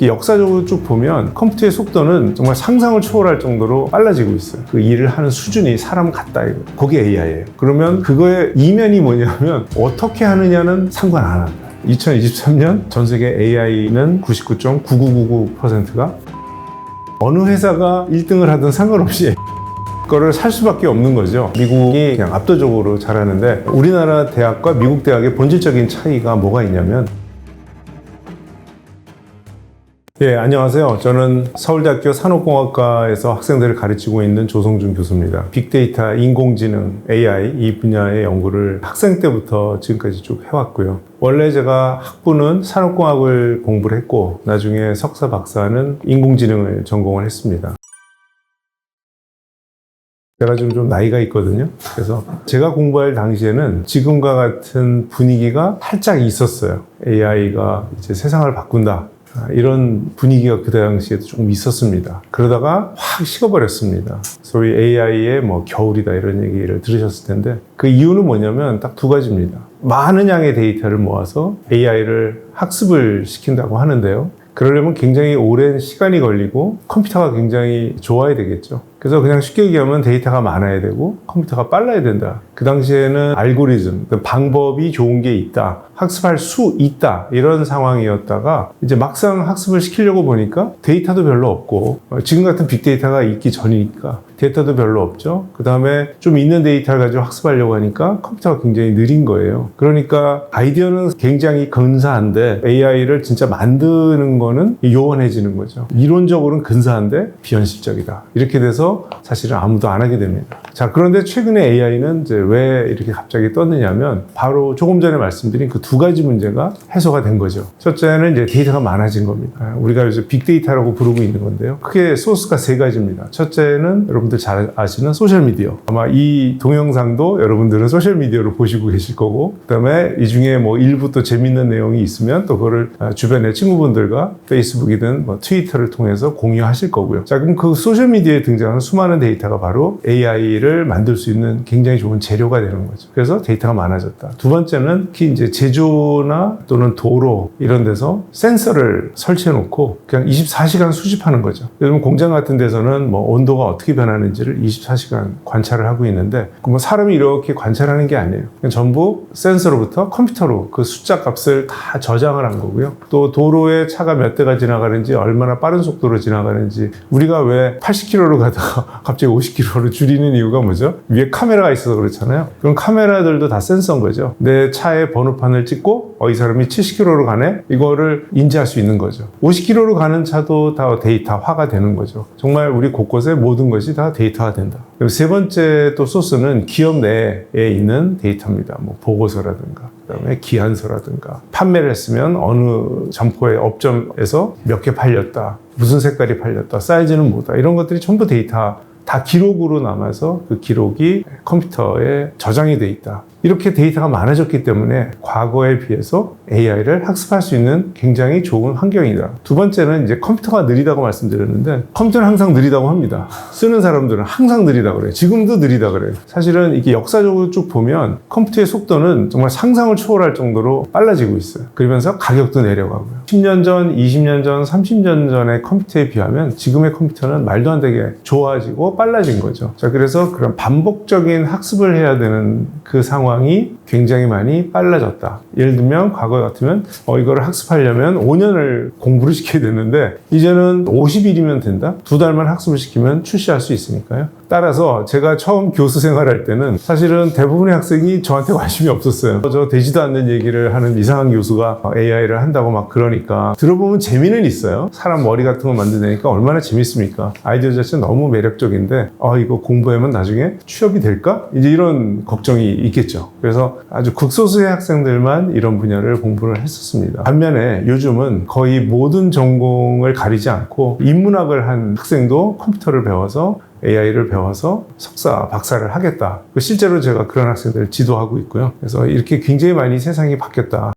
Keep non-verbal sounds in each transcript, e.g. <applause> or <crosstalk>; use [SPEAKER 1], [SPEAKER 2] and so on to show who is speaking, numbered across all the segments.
[SPEAKER 1] 이 역사적으로 쭉 보면 컴퓨터의 속도는 정말 상상을 초월할 정도로 빨라지고 있어요. 그 일을 하는 수준이 사람 같다 이거. 그게 AI예요. 그러면 그거의 이면이 뭐냐면 <laughs> 어떻게 하느냐는 상관 안 한다. 2023년 전 세계 AI는 99.9999%가 어느 회사가 1등을 하든 상관없이 <laughs> 거를 살 수밖에 없는 거죠. 미국이 그냥 압도적으로 잘하는데 우리나라 대학과 미국 대학의 본질적인 차이가 뭐가 있냐면 예, 안녕하세요. 저는 서울대학교 산업공학과에서 학생들을 가르치고 있는 조성준 교수입니다. 빅데이터, 인공지능, AI 이 분야의 연구를 학생 때부터 지금까지 쭉 해왔고요. 원래 제가 학부는 산업공학을 공부를 했고 나중에 석사 박사는 인공지능을 전공을 했습니다. 제가 좀, 좀 나이가 있거든요. 그래서 제가 공부할 당시에는 지금과 같은 분위기가 살짝 있었어요. AI가 이제 세상을 바꾼다. 아, 이런 분위기가 그 당시에도 조금 있었습니다. 그러다가 확 식어버렸습니다. 소위 AI의 뭐 겨울이다 이런 얘기를 들으셨을 텐데 그 이유는 뭐냐면 딱 두 가지입니다. 많은 양의 데이터를 모아서 AI를 학습을 시킨다고 하는데요. 그러려면 굉장히 오랜 시간이 걸리고 컴퓨터가 굉장히 좋아야 되겠죠. 그래서 그냥 쉽게 얘기하면 데이터가 많아야 되고 컴퓨터가 빨라야 된다. 그 당시에는 알고리즘, 그 방법이 좋은 게 있다. 학습할 수 있다. 이런 상황이었다가 이제 막상 학습을 시키려고 보니까 데이터도 별로 없고 어, 지금 같은 빅데이터가 있기 전이니까 데이터도 별로 없죠. 그 다음에 좀 있는 데이터를 가지고 학습하려고 하니까 컴퓨터가 굉장히 느린 거예요. 그러니까 아이디어는 굉장히 근사한데 AI를 진짜 만드는 거는 요원해지는 거죠. 이론적으로는 근사한데 비현실적이다. 이렇게 돼서 사실은 아무도 안 하게 됩니다. 자, 그런데 최근에 AI는 이제 왜 이렇게 갑자기 떴느냐면 바로 조금 전에 말씀드린 그 두 가지 문제가 해소가 된 거죠. 첫째는 이제 데이터가 많아진 겁니다. 우리가 요새 빅데이터라고 부르고 있는 건데요. 크게 소스가 세 가지입니다. 첫째는 여러분들 잘 아시는 소셜미디어. 아마 이 동영상도 여러분들은 소셜미디어로 보시고 계실 거고, 그 다음에 이 중에 뭐 일부 또 재밌는 내용이 있으면 또 그거를 주변의 친구분들과 페이스북이든 뭐 트위터를 통해서 공유하실 거고요. 자, 그럼 그 소셜미디어에 등장하는 수많은 데이터가 바로 AI를 만들 수 있는 굉장히 좋은 재료가 되는 거죠. 그래서 데이터가 많아졌다. 두 번째는 특히 이제 제조나 또는 도로 이런 데서 센서를 설치해 놓고 그냥 24시간 수집하는 거죠. 여러분 공장 같은 데서는 뭐 온도가 어떻게 변하는지를 24시간 관찰을 하고 있는데 그뭐 사람이 이렇게 관찰하는 게 아니에요. 전부 센서로부터 컴퓨터로 그 숫자 값을 다 저장을 한 거고요. 또 도로에 차가 몇 대가 지나가는지 얼마나 빠른 속도로 지나가는지 우리가 왜 80km로 가다가 <laughs> 갑자기 50km로 줄이는 이유가 뭐죠? 위에 카메라가 있어서 그렇잖아요. 그럼 카메라들도 다 센서인 거죠. 내 차의 번호판을 찍고 어, 이 사람이 70km로 가네? 이거를 인지할 수 있는 거죠. 50km로 가는 차도 다 데이터화가 되는 거죠. 정말 우리 곳곳에 모든 것이 다 데이터화 된다. 그리고 세 번째 또 소스는 기업 내에 있는 데이터입니다. 뭐 보고서라든가 그다음에 기한서라든가 판매를 했으면 어느 점포의 업점에서 몇 개 팔렸다. 무슨 색깔이 팔렸다. 사이즈는 뭐다. 이런 것들이 전부 데이터 다 기록으로 남아서 그 기록이 컴퓨터에 저장이 돼 있다. 이렇게 데이터가 많아졌기 때문에 과거에 비해서 AI를 학습할 수 있는 굉장히 좋은 환경이다. 두 번째는 이제 컴퓨터가 느리다고 말씀드렸는데 컴퓨터는 항상 느리다고 합니다. 쓰는 사람들은 항상 느리다고 그래요. 지금도 느리다 그래요. 사실은 이게 역사적으로 쭉 보면 컴퓨터의 속도는 정말 상상을 초월할 정도로 빨라지고 있어요. 그러면서 가격도 내려가고요. 10년 전, 20년 전, 30년 전의 컴퓨터에 비하면 지금의 컴퓨터는 말도 안 되게 좋아지고 빨라진 거죠. 자, 그래서 그런 반복적인 학습을 해야 되는 그 상황 상황이 굉장히 많이 빨라졌다. 예를 들면 과거 같으면 어, 이거를 학습하려면 5년을 공부를 <laughs> 시켜야 되는데 이제는 50일이면 된다. 두 달만 학습을 시키면 출시할 수 있으니까요. 따라서 제가 처음 교수 생활할 때는 사실은 대부분의 학생이 저한테 관심이 없었어요. 저 되지도 않는 얘기를 하는 이상한 교수가 AI를 한다고 막 그러니까 들어보면 재미는 있어요. 사람 머리 같은 거 만드니까 얼마나 재밌습니까? 아이디어 자체 너무 매력적인데 어, 이거 공부하면 나중에 취업이 될까? 이제 이런 걱정이 있겠죠. 그래서 아주 극소수의 학생들만 이런 분야를 공부를 했었습니다. 반면에 요즘은 거의 모든 전공을 가리지 않고 인문학을 한 학생도 컴퓨터를 배워서 AI를 배워서 석사, 박사를 하겠다. 실제로 제가 그런 학생들을 지도하고 있고요. 그래서 이렇게 굉장히 많이 세상이 바뀌었다.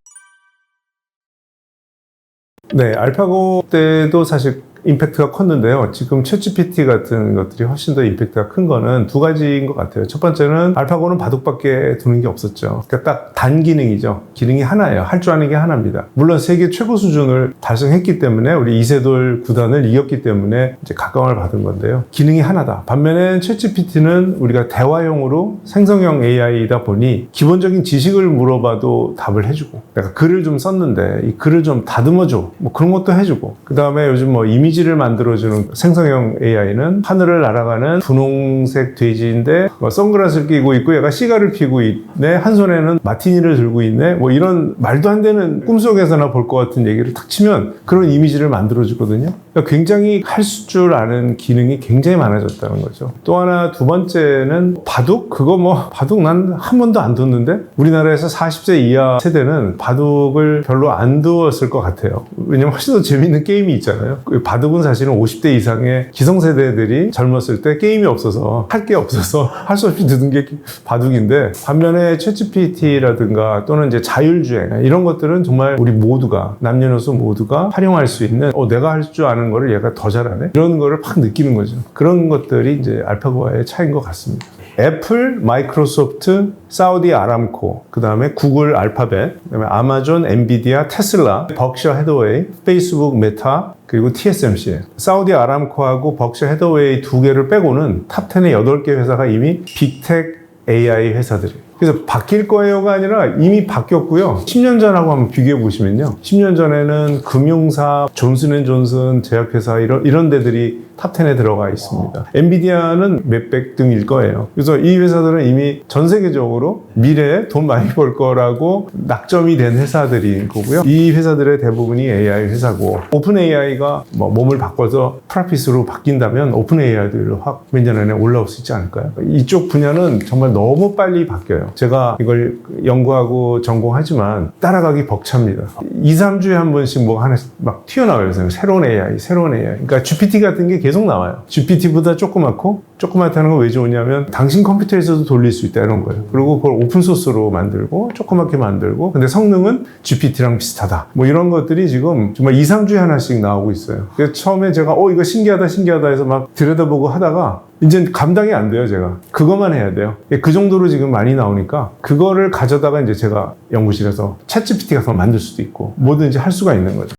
[SPEAKER 1] 네, 알파고 때도 사실 임팩트가 컸는데요. 지금 챗GPT 같은 것들이 훨씬 더 임팩트가 큰 거는 두 가지인 것 같아요. 첫 번째는 알파고는 바둑밖에 두는 게 없었죠. 그러니까 딱 단 기능이죠. 기능이 하나예요. 할 줄 아는 게 하나입니다. 물론 세계 최고 수준을 달성했기 때문에 우리 이세돌 구단을 이겼기 때문에 이제 각광을 받은 건데요. 기능이 하나다. 반면에 챗GPT는 우리가 대화용으로 생성형 AI이다 보니 기본적인 지식을 물어봐도 답을 해주고 내가 글을 좀 썼는데 이 글을 좀 다듬어줘 뭐 그런 것도 해주고 그 다음에 요즘 뭐 이미 지를 만들어주는 생성형 AI는 하늘을 날아가는 분홍색 돼지인데 뭐 선글라스를 끼고 있고 얘가 시가를 피고 있네 한 손에는 마티니를 들고 있네 뭐 이런 말도 안 되는 꿈속에서나 볼 것 같은 얘기를 탁 치면 그런 이미지를 만들어주거든요 그러니까 굉장히 할 줄 아는 기능이 굉장히 많아졌다는 거죠. 또 하나 두 번째는 바둑? 그거 뭐 바둑 난 한 번도 안 뒀는데 우리나라에서 40세 이하 세대는 바둑을 별로 안 두었을 것 같아요. 왜냐면 훨씬 더 재밌는 게임이 있잖아요. 그 바둑은 사실은 50대 이상의 기성세대들이 젊었을 때 게임이 없어서 할 게 없어서 <laughs> 할 수 없이 듣는 게 바둑인데 반면에 챗GPT라든가 또는 이제 자율주행 이런 것들은 정말 우리 모두가 남녀노소 모두가 활용할 수 있는 어, 내가 할 줄 아는 거를 얘가 더 잘하네 이런 거를 팍 느끼는 거죠 그런 것들이 이제 알파고와의 차이인 것 같습니다 애플, 마이크로소프트, 사우디 아람코, 그 다음에 구글 알파벳, 그 다음에 아마존, 엔비디아, 테슬라, 벅셔 헤더웨이, 페이스북, 메타, 그리고 TSMC. 사우디 아람코하고 벅셔 헤더웨이 두 개를 빼고는 탑10의 8개 회사가 이미 빅텍 AI 회사들이에요. 그래서 바뀔 거예요가 아니라 이미 바뀌었고요. 10년 전하고 한번 비교해 보시면요. 10년 전에는 금융사, 존슨앤존슨 제약회사 이런, 이런 데들이 탑10에 들어가 있습니다. 엔비디아는 몇백 등일 거예요. 그래서 이 회사들은 이미 전 세계적으로 미래에 돈 많이 벌 거라고 낙점이 된 회사들인 거고요. 이 회사들의 대부분이 AI 회사고 오픈 AI가 뭐 몸을 바꿔서 프라핏으로 바뀐다면 오픈 AI도 확 몇 년 안에 올라올 수 있지 않을까요? 이쪽 분야는 정말 너무 빨리 바뀌어요. 제가 이걸 연구하고 전공하지만 따라가기 벅찹니다. 2, 3주에 한 번씩 뭐 하나씩 막 튀어나와요. 새로운 AI, 새로운 AI. 그러니까 GPT 같은 게 계속 나와요. GPT보다 조그맣고 조그맣다는 건 왜 좋으냐면 당신 컴퓨터에서도 돌릴 수 있다 이런 거예요. 그리고 그걸 오픈 소스로 만들고 조그맣게 만들고 근데 성능은 GPT랑 비슷하다. 뭐 이런 것들이 지금 정말 2, 3주에 하나씩 나오고 있어요. 처음에 제가 어 이거 신기하다 신기하다 해서 막 들여다보고 하다가 이제 감당이 안 돼요, 제가. 그것만 해야 돼요. 그 정도로 지금 많이 나오니까 그거를 가져다가 이제 제가 연구실에서 챗 GPT 같은 걸 만들 수도 있고 뭐든지 할 수가 있는 거죠.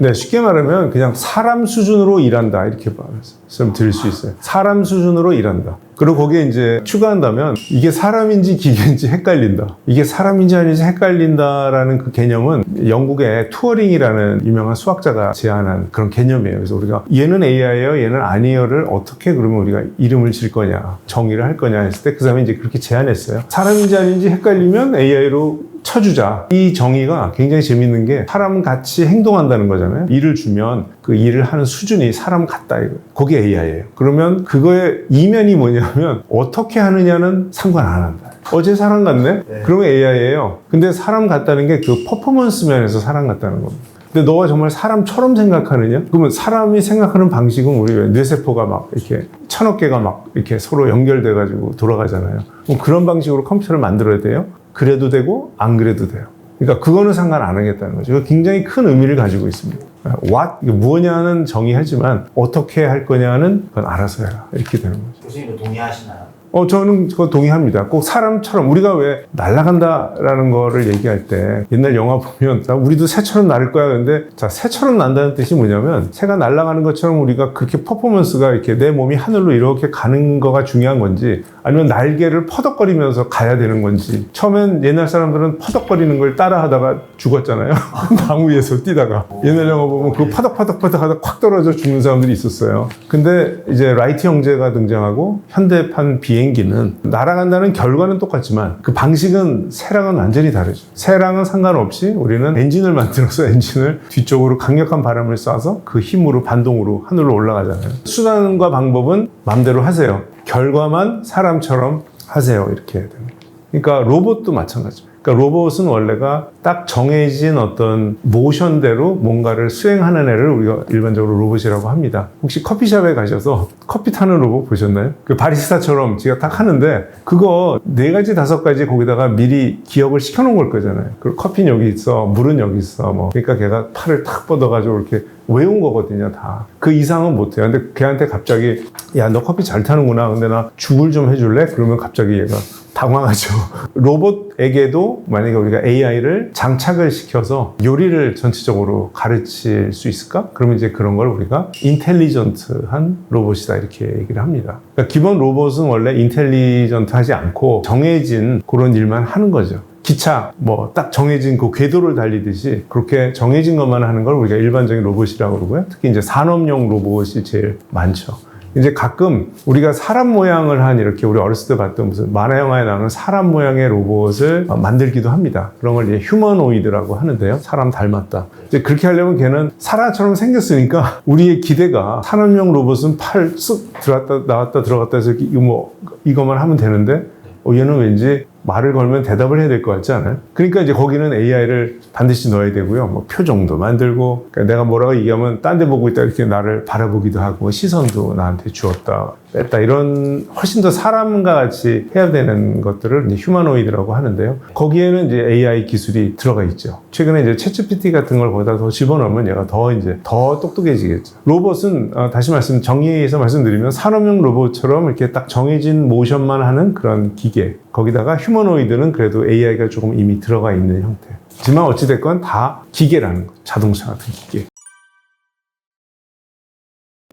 [SPEAKER 1] 네, 쉽게 말하면 그냥 사람 수준으로 일한다 이렇게 말씀 드릴 수 있어요. 사람 수준으로 일한다. 그리고 거기에 이제 추가한다면 이게 사람인지 기계인지 헷갈린다. 이게 사람인지 아닌지 헷갈린다라는 그 개념은 영국의 투어링이라는 유명한 수학자가 제안한 그런 개념이에요. 그래서 우리가 얘는 AI예요, 얘는 아니에요를 어떻게 그러면 우리가 이름을 질 거냐, 정의를 할 거냐 했을 때 그 사람이 이제 그렇게 제안했어요. 사람인지 아닌지 헷갈리면 AI로 쳐주자. 이 정의가 굉장히 재밌는 게 사람 같이 행동한다는 거잖아요. 일을 주면 그 일을 하는 수준이 사람 같다. 이거. 그게 AI예요. 그러면 그거의 이면이 뭐냐면 어떻게 하느냐는 상관 안 한다. 어제 사람 같네? 그러면 AI예요. 근데 사람 같다는 게 그 퍼포먼스 면에서 사람 같다는 겁니다. 근데 너가 정말 사람처럼 생각하느냐? 그러면 사람이 생각하는 방식은 우리 왜 뇌세포가 막 이렇게 천억 개가 막 이렇게 서로 연결돼가지고 돌아가잖아요. 그럼 그런 방식으로 컴퓨터를 만들어야 돼요? 그래도 되고 안 그래도 돼요. 그러니까 그거는 상관 안 하겠다는 거죠. 굉장히 큰 의미를 가지고 있습니다. what 이게 무엇냐는 정의하지만 어떻게 할 거냐는 그건 알아서 해라 이렇게 되는 거죠.
[SPEAKER 2] 교수님도 동의하시나요?
[SPEAKER 1] 어 저는 그거 동의합니다. 꼭 사람처럼 우리가 왜 날아간다라는 거를 얘기할 때 옛날 영화 보면 자, 우리도 새처럼 날을 거야. 근데 자 새처럼 난다는 뜻이 뭐냐면 새가 날아가는 것처럼 우리가 그렇게 퍼포먼스가 이렇게 내 몸이 하늘로 이렇게 가는 거가 중요한 건지 아니면 날개를 퍼덕거리면서 가야 되는 건지 처음엔 옛날 사람들은 퍼덕거리는 걸 따라 하다가 죽었잖아요. <laughs> 나무 위에서 뛰다가 옛날 영화 보면 그 퍼덕퍼덕퍼덕 하다 콱 떨어져 죽는 사람들이 있었어요. 근데 이제 라이트 형제가 등장하고 현대판 비행 기는 날아간다는 결과는 똑같지만 그 방식은 새랑은 완전히 다르죠. 새랑은 상관없이 우리는 엔진을 만들어서 엔진을 뒤쪽으로 강력한 바람을 쏴서 그 힘으로 반동으로 하늘로 올라가잖아요. 수단과 방법은 마음대로 하세요. 결과만 사람처럼 하세요. 이렇게 해야 됩니다. 그러니까 로봇도 마찬가지입니다. 그러니까 로봇은 원래가 딱 정해진 어떤 모션대로 뭔가를 수행하는 애를 우리가 일반적으로 로봇이라고 합니다. 혹시 커피숍에 가셔서 커피 타는 로봇 보셨나요? 그 바리스타처럼 지가 딱 하는데 그거 네 가지 다섯 가지 거기다가 미리 기억을 시켜놓은 걸 거잖아요. 그리고 커피는 여기 있어, 물은 여기 있어, 뭐 그러니까 걔가 팔을 탁 뻗어가지고 이렇게 외운 거거든요, 다. 그 이상은 못해요. 근데 걔한테 갑자기, 야, 너 커피 잘 타는구나. 근데 나 죽을 좀 해줄래? 그러면 갑자기 얘가 당황하죠. <laughs> 로봇에게도 만약에 우리가 AI를 장착을 시켜서 요리를 전체적으로 가르칠 수 있을까? 그러면 이제 그런 걸 우리가 인텔리전트한 로봇이다 이렇게 얘기를 합니다. 그러니까 기본 로봇은 원래 인텔리전트하지 않고 정해진 그런 일만 하는 거죠. 기차 뭐 딱 정해진 그 궤도를 달리듯이 그렇게 정해진 것만 하는 걸 우리가 일반적인 로봇이라고 그러고요. 특히 이제 산업용 로봇이 제일 많죠. 이제 가끔 우리가 사람 모양을 한 이렇게 우리 어렸을 때 봤던 무슨 만화 영화에 나오는 사람 모양의 로봇을 만들기도 합니다. 그런 걸 이제 휴머노이드라고 하는데요. 사람 닮았다. 이제 그렇게 하려면 걔는 사람처럼 생겼으니까 <laughs> 우리의 기대가 산업용 로봇은 팔 쓱 들어갔다 나왔다 들어갔다 해서 이거 뭐 이것만 하면 되는데 어, 얘는 왠지 말을 걸면 대답을 해야 될 것 같지 않아요? 그러니까 이제 거기는 AI를 반드시 넣어야 되고요. 뭐 표정도 만들고, 그러니까 내가 뭐라고 얘기하면 딴 데 보고 있다 이렇게 나를 바라보기도 하고, 시선도 나한테 주었다, 뺐다. 이런 훨씬 더 사람과 같이 해야 되는 것들을 이제 휴머노이드라고 하는데요. 거기에는 이제 AI 기술이 들어가 있죠. 최근에 이제 챗GPT 같은 걸 거기다 더 집어넣으면 얘가 더 이제 더 똑똑해지겠죠. 로봇은, 어, 다시 말씀, 정리해서 말씀드리면 산업용 로봇처럼 이렇게 딱 정해진 모션만 하는 그런 기계. 거기다가 휴머노이드는 그래도 AI가 조금 이미 들어가 있는 형태. 하지만 어찌됐건 다 기계라는 거. 자동차 같은 기계.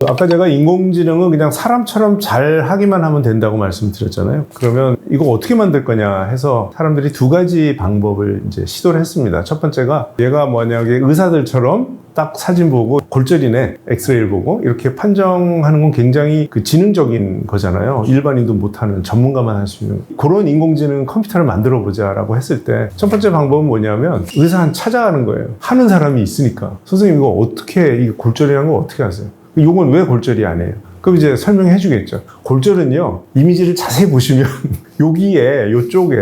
[SPEAKER 1] 아까 제가 인공지능은 그냥 사람처럼 잘 하기만 하면 된다고 말씀드렸잖아요. 그러면 이거 어떻게 만들 거냐 해서 사람들이 두 가지 방법을 이제 시도를 했습니다. 첫 번째가 얘가 만약에 의사들처럼 딱 사진 보고 골절이네 엑스레이를 보고 이렇게 판정하는 건 굉장히 그 지능적인 거잖아요. 일반인도 못하는 전문가만 할 수 있는 그런 인공지능 컴퓨터를 만들어 보자라고 했을 때 첫 번째 방법은 뭐냐면 의사 한 찾아가는 거예요. 하는 사람이 있으니까 선생님 이거 어떻게 이 골절이라는 거 어떻게 하세요? 요건 왜 골절이 안 해요? 그럼 이제 설명해 주겠죠. 골절은요, 이미지를 자세히 보시면, <laughs> 여기에, 요쪽에,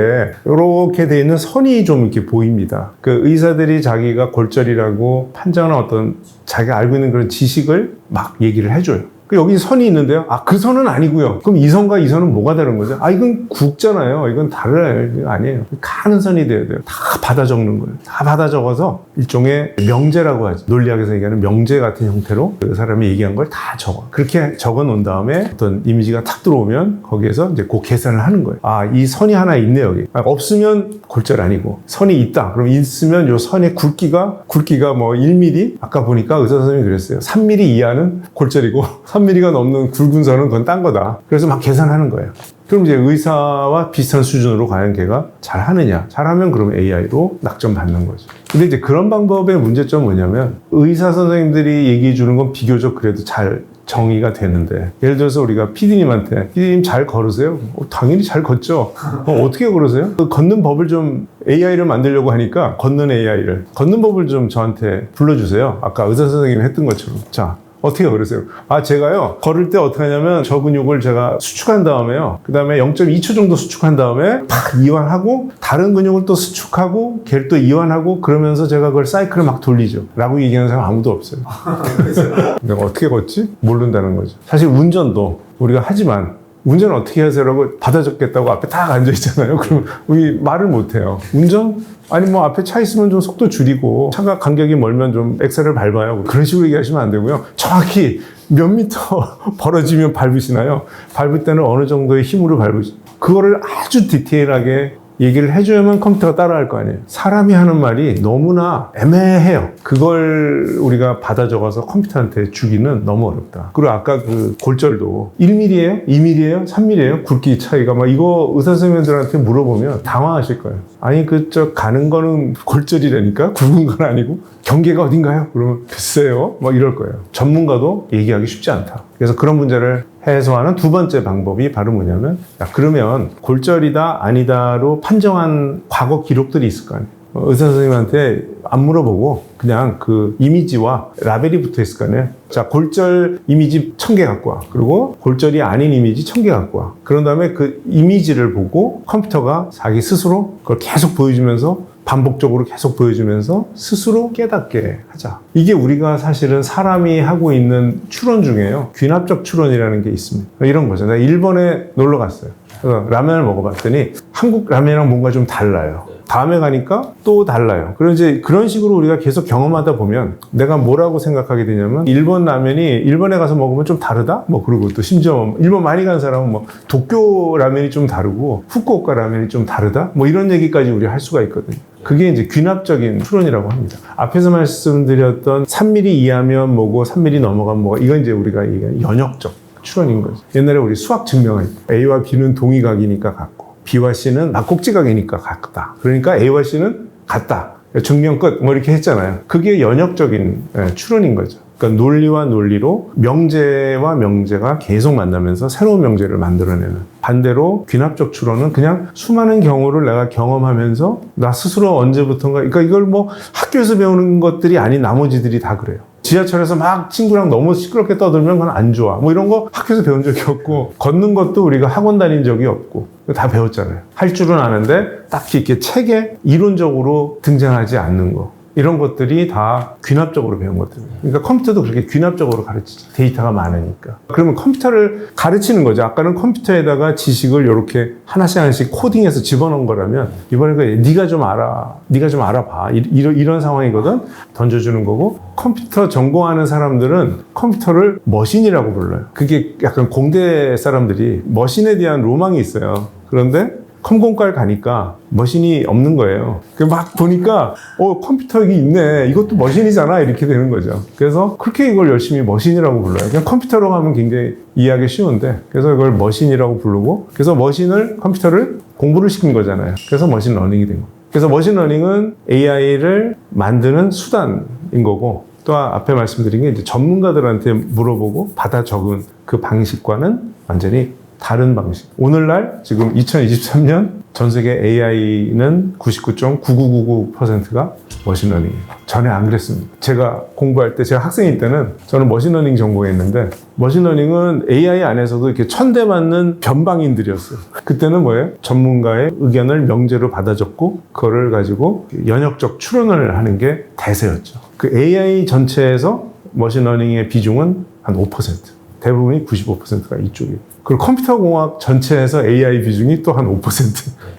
[SPEAKER 1] 이렇게 돼 있는 선이 좀 이렇게 보입니다. 그 의사들이 자기가 골절이라고 판정하는 어떤 자기가 알고 있는 그런 지식을 막 얘기를 해줘요. 그 여기 선이 있는데요. 아, 그 선은 아니고요. 그럼 이 선과 이 선은 뭐가 다른 거죠? 아, 이건 굵잖아요. 이건 달라요. 아니에요. 가는 선이 돼야 돼요. 다 받아 적는 거예요. 다 받아 적어서 일종의 명제라고 하죠. 논리학에서 얘기하는 명제 같은 형태로 그 사람이 얘기한 걸 다 적어. 그렇게 적어 놓은 다음에 어떤 이미지가 탁 들어오면 거기에서 이제 그 계산을 하는 거예요. 아, 이 선이 하나 있네, 여기. 아, 없으면 골절 아니고. 선이 있다. 그럼 있으면 요 선의 굵기가, 굵기가 뭐 1mm? 아까 보니까 의사 선생님이 그랬어요. 3mm 이하는 골절이고, <laughs> 3mm가 넘는 굵은 선은 그건 딴 거다. 그래서 막 계산하는 거예요. 그럼 이제 의사와 비슷한 수준으로 과연 걔가 잘 하느냐? 잘하면 그럼 AI로 낙점 받는 거죠. 근데 이제 그런 방법의 문제점은 뭐냐면 의사 선생님들이 얘기해 주는 건 비교적 그래도 잘 정의가 되는데 예를 들어서 우리가 PD님한테 PD님 잘 걸으세요? 어, 당연히 잘 걷죠. 어, 떻게 걸으세요? 그 걷는 법을 좀 AI를 만들려고 하니까 걷는 AI를 걷는 법을 좀 저한테 불러주세요. 아까 의사 선생님이 했던 것처럼 자 어떻게 그러세요? 아, 제가요, 걸을 때 어떻게 하냐면 저 근육을 제가 수축한 다음에요. 그 다음에 0.2초 정도 수축한 다음에 팍 이완하고 다른 근육을 또 수축하고 걔를 또 이완하고 그러면서 제가 그걸 사이클을 막 돌리죠. 라고 얘기하는 사람 아무도 없어요. <laughs> 내가 어떻게 걷지? 모른다는 거죠. 사실 운전도 우리가 하지만 운전 어떻게 하세요라고 받아 적겠다고 앞에 딱 앉아 있잖아요. <laughs> 그럼 우리 말을 못 해요. 운전? 아니 뭐 앞에 차 있으면 좀 속도 줄이고 차가 간격이 멀면 좀 엑셀을 밟아요. 그런 식으로 얘기하시면 안 되고요. 정확히 몇 미터 <laughs> 벌어지면 밟으시나요? 밟을 때는 어느 정도의 힘으로 밟으시 그거를 아주 디테일하게 얘기를 해줘야만 컴퓨터가 따라할 거 아니에요. 사람이 하는 말이 너무나 애매해요. 그걸 우리가 받아 적어서 컴퓨터한테 주기는 너무 어렵다. 그리고 아까 그 골절도 1mm예요? 2mm예요? 3mm예요? 굵기 차이가 막 이거 의사 선생님들한테 물어보면 당황하실 거예요. 아니 그저 가는 거는 골절이라니까 굵은 건 아니고 경계가 어딘가요? 그러면 글쎄요. 뭐 이럴 거예요. 전문가도 얘기하기 쉽지 않다. 그래서 그런 문제를 해소하는 두 번째 방법이 바로 뭐냐면 야, 그러면 골절이다 아니다로 판정한 과거 기록들이 있을 거 아니에요. 어, 의사 선생님한테 안 물어보고 그냥 그 이미지와 라벨이 붙어 있을 거 아니에요. 자, 골절 이미지 천 개 갖고 와. 그리고 골절이 아닌 이미지 천 개 갖고 와. 그런 다음에 그 이미지를 보고 컴퓨터가 자기 스스로 그걸 계속 보여주면서 반복적으로 계속 보여주면서 스스로 깨닫게 하자. 이게 우리가 사실은 사람이 하고 있는 추론 중에요. 귀납적 추론이라는 게 있습니다. 이런 거죠. 내가 일본에 놀러 갔어요. 그래서 라면을 먹어봤더니 한국 라면이랑 뭔가 좀 달라요. 다음에 가니까 또 달라요. 그런 이제 그런 식으로 우리가 계속 경험하다 보면 내가 뭐라고 생각하게 되냐면 일본 라면이 일본에 가서 먹으면 좀 다르다? 뭐 그리고 또 심지어 일본 많이 간 사람은 뭐 도쿄 라면이 좀 다르고 후쿠오카 라면이 좀 다르다? 뭐 이런 얘기까지 우리 할 수가 있거든요. 그게 이제 귀납적인 추론이라고 합니다. 앞에서 말씀드렸던 3mm 이하면 뭐고 3mm 넘어가면 뭐고 이건 이제 우리가 얘기하는 연역적 추론인 거죠. 옛날에 우리 수학 증명을 A와 B는 동의각이니까 같고 B와 C는 막꼭지각이니까 같다. 그러니까 A와 C는 같다. 증명 끝. 뭐 이렇게 했잖아요. 그게 연역적인 예, 추론인 거죠. 그러니까 논리와 논리로 명제와 명제가 계속 만나면서 새로운 명제를 만들어내는 반대로 귀납적 추론은 그냥 수많은 경우를 내가 경험하면서 나 스스로 언제부턴가 그러니까 이걸 뭐 학교에서 배우는 것들이 아닌 나머지들이 다 그래요. 지하철에서 막 친구랑 너무 시끄럽게 떠들면 그건 안 좋아. 뭐 이런 거 학교에서 배운 적이 없고 걷는 것도 우리가 학원 다닌 적이 없고 다 배웠잖아요. 할 줄은 아는데 딱히 이렇게 책에 이론적으로 등장하지 않는 거. 이런 것들이 다 귀납적으로 배운 것들이에요. 그러니까 컴퓨터도 그렇게 귀납적으로 가르치죠. 데이터가 많으니까. 그러면 컴퓨터를 가르치는 거죠. 아까는 컴퓨터에다가 지식을 이렇게 하나씩 하나씩 코딩해서 집어넣은 거라면 이번에 그 네가 좀 알아, 네가 좀 알아봐. 이- 이런, 이런 상황이거든. 던져주는 거고 컴퓨터 전공하는 사람들은 컴퓨터를 머신이라고 불러요. 그게 약간 공대 사람들이 머신에 대한 로망이 있어요. 그런데 컴공과를 가니까 머신이 없는 거예요. 그막 보니까 어 컴퓨터 여기 있네. 이것도 머신이잖아. 이렇게 되는 거죠. 그래서 그렇게 이걸 열심히 머신이라고 불러요. 그냥 컴퓨터로 하면 굉장히 이해하기 쉬운데 그래서 이걸 머신이라고 부르고 그래서 머신을 컴퓨터를 공부를 시킨 거잖아요. 그래서 머신 러닝이 된 거예요. 그래서 머신 러닝은 AI를 만드는 수단인 거고 또 앞에 말씀드린 게 이제 전문가들한테 물어보고 받아 적은 그 방식과는 완전히 다른 방식. 오늘날 지금 2023년 전 세계 AI는 99.9999%가 머신러닝이에요. 전에 안 그랬습니다. 제가 공부할 때, 제가 학생일 때는 저는 머신러닝 전공했는데 머신러닝은 AI 안에서도 이렇게 천대 맞는 변방인들이었어요. 그때는 뭐예요? 전문가의 의견을 명제로 받아 적고 그거를 가지고 연역적 추론을 하는 게 대세였죠. 그 AI 전체에서 머신러닝의 비중은 한 5%. 대부분이 95%가 이쪽이에요. 그리고 컴퓨터 공학 전체에서 AI 비중이 또 한 5%.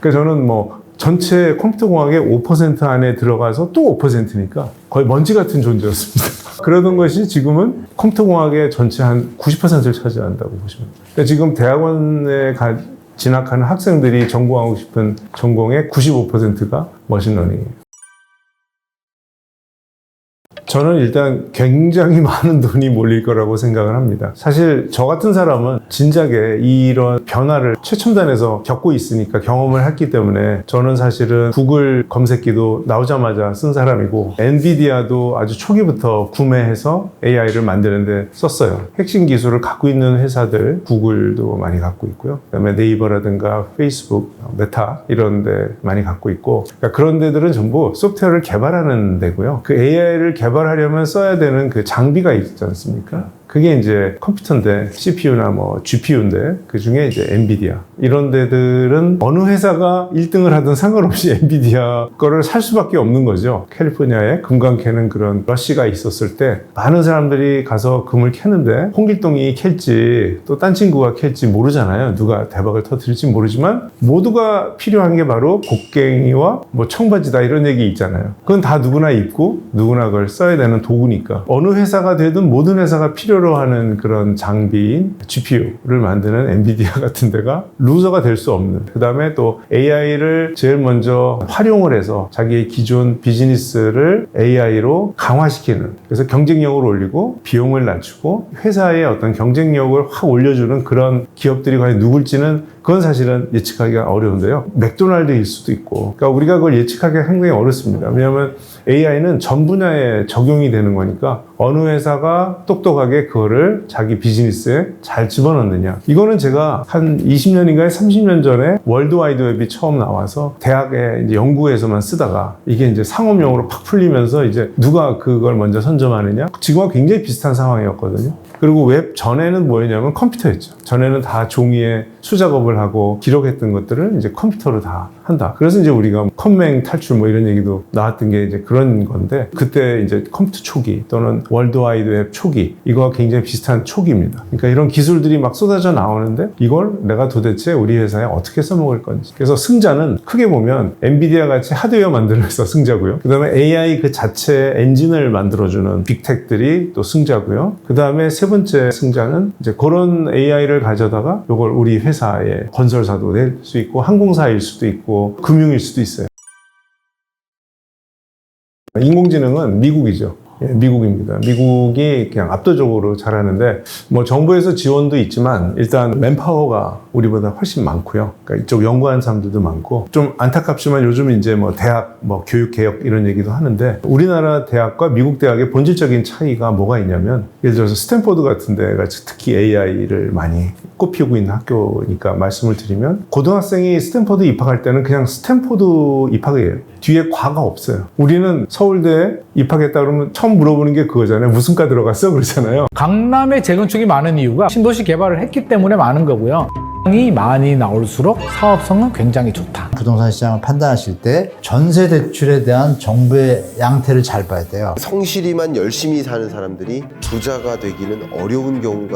[SPEAKER 1] 그러니까 저는 뭐 전체 컴퓨터 공학의 5% 안에 들어가서 또 5%니까 거의 먼지 같은 존재였습니다. <laughs> 그러던 것이 지금은 컴퓨터 공학의 전체 한 90%를 차지한다고 보시면 돼요. 그러니까 지금 대학원에 가, 진학하는 학생들이 전공하고 싶은 전공의 95%가 머신러닝이에요. 저는 일단 굉장히 <laughs> 많은 돈이 몰릴 거라고 생각을 합니다. 사실 저 같은 사람은 진작에 이런 변화를 최첨단에서 겪고 있으니까 경험을 했기 때문에 저는 사실은 구글 검색기도 나오자마자 쓴 사람이고 엔비디아도 아주 초기부터 구매해서 AI를 만드는데 썼어요. 핵심 기술을 갖고 있는 회사들 구글도 많이 갖고 있고요. 그다음에 네이버라든가 페이스북, 메타 이런 데 많이 갖고 있고 그러니까 그런 데들은 전부 소프트웨어를 개발하는 데고요. 그 AI를 개발 하려면 써야 되는 그 장비가 있지 않습니까? 그게 이제 컴퓨터인데 CPU나 뭐 GPU인데 그 중에 이제 엔비디아 이런 데들은 어느 회사가 1등을 하든 상관없이 <laughs> 엔비디아 거를 살 수밖에 없는 거죠. 캘리포니아에 금강 캐는 그런 러시가 있었을 때 많은 사람들이 가서 금을 캐는데 홍길동이 캘지 또 딴 친구가 캘지 모르잖아요. 누가 대박을 터뜨릴지 모르지만 모두가 필요한 게 바로 곡괭이와 뭐 청바지다 이런 얘기 있잖아요. 그건 다 누구나 입고 누구나 그걸 써야 되는 도구니까 어느 회사가 되든 모든 회사가 필요 로 하는 그런 장비인 GPU를 만드는 엔비디아 같은 데가 루저가 될 수 없는 그 다음에 또 AI를 제일 먼저 활용을 해서 자기의 기존 비즈니스를 AI로 강화시키는 그래서 경쟁력을 올리고 비용을 낮추고 회사의 어떤 경쟁력을 확 올려주는 그런 기업들이 과연 누굴지는 그건 사실은 예측하기가 어려운데요. 맥도날드일 수도 있고. 그러니까 우리가 그걸 예측하기가 상당히 어렵습니다. 왜냐하면 AI는 전 분야에 적용이 되는 거니까 어느 회사가 똑똑하게 그거를 자기 비즈니스에 잘 집어넣느냐. 이거는 제가 한 20년인가에 30년 전에 월드와이드 웹이 처음 나와서 대학에 이제 연구에서만 쓰다가 이게 이제 상업용으로 팍 풀리면서 이제 누가 그걸 먼저 선점하느냐. 지금과 굉장히 비슷한 상황이었거든요. 그리고 웹 전에는 뭐였냐면 컴퓨터였죠. 전에는 다 종이에 수작업을 하고 기록했던 것들을 이제 컴퓨터로 다 한다. 그래서 이제 우리가 컴맹 탈출 뭐 이런 얘기도 나왔던 게 이제 그런 건데 그때 이제 컴퓨터 초기 또는 월드와이드 웹 초기 이거와 굉장히 비슷한 초기입니다. 그러니까 이런 기술들이 막 쏟아져 나오는데 이걸 내가 도대체 우리 회사에 어떻게 써먹을 건지. 그래서 승자는 크게 보면 엔비디아 같이 하드웨어 만드는 회사 <laughs> 승자고요. 그 다음에 AI 그 자체 엔진을 만들어주는 빅텍들이 또 승자고요. 그 다음에 세 번째 승자는 이제 그런 AI를 가져다가 이걸 우리 회사의 건설사도 낼수 있고 항공사일 수도 있고 금융일 수도 있어요. 인공지능은 미국이죠. 예, 미국입니다. 미국이 그냥 압도적으로 잘하는데 뭐 정부에서 지원도 있지만 일단 맨파워가 우리보다 훨씬 많고요. 그러니까 이쪽 연구하는 사람들도 많고 좀 안타깝지만 요즘 이제 뭐 대학 뭐 교육 개혁 이런 얘기도 하는데 우리나라 대학과 미국 대학의 본질적인 차이가 뭐가 있냐면 예를 들어서 스탠포드 같은 데가 특히 AI를 많이 꼽히고 있는 학교니까 말씀을 드리면 고등학생이 스탠포드 입학할 때는 그냥 스탠포드 입학이에요. 뒤에 과가 없어요. 우리는 서울대에 입학했다 그러면 처음 물어보는 게 그거잖아요. 무슨 과 들어갔어? 그러잖아요.
[SPEAKER 2] 강남에 재건축이 많은 이유가 신도시 개발을 했기 때문에 많은 거고요. 이 많이 나올수록 사업성은 굉장히 좋다.
[SPEAKER 3] 부동산 시장을 판단하실 때 전세 대출에 대한 정부의 양태를 잘 봐야 돼요.
[SPEAKER 4] 성실히만 열심히 사는 사람들이 부자가 되기는 어려운 경우가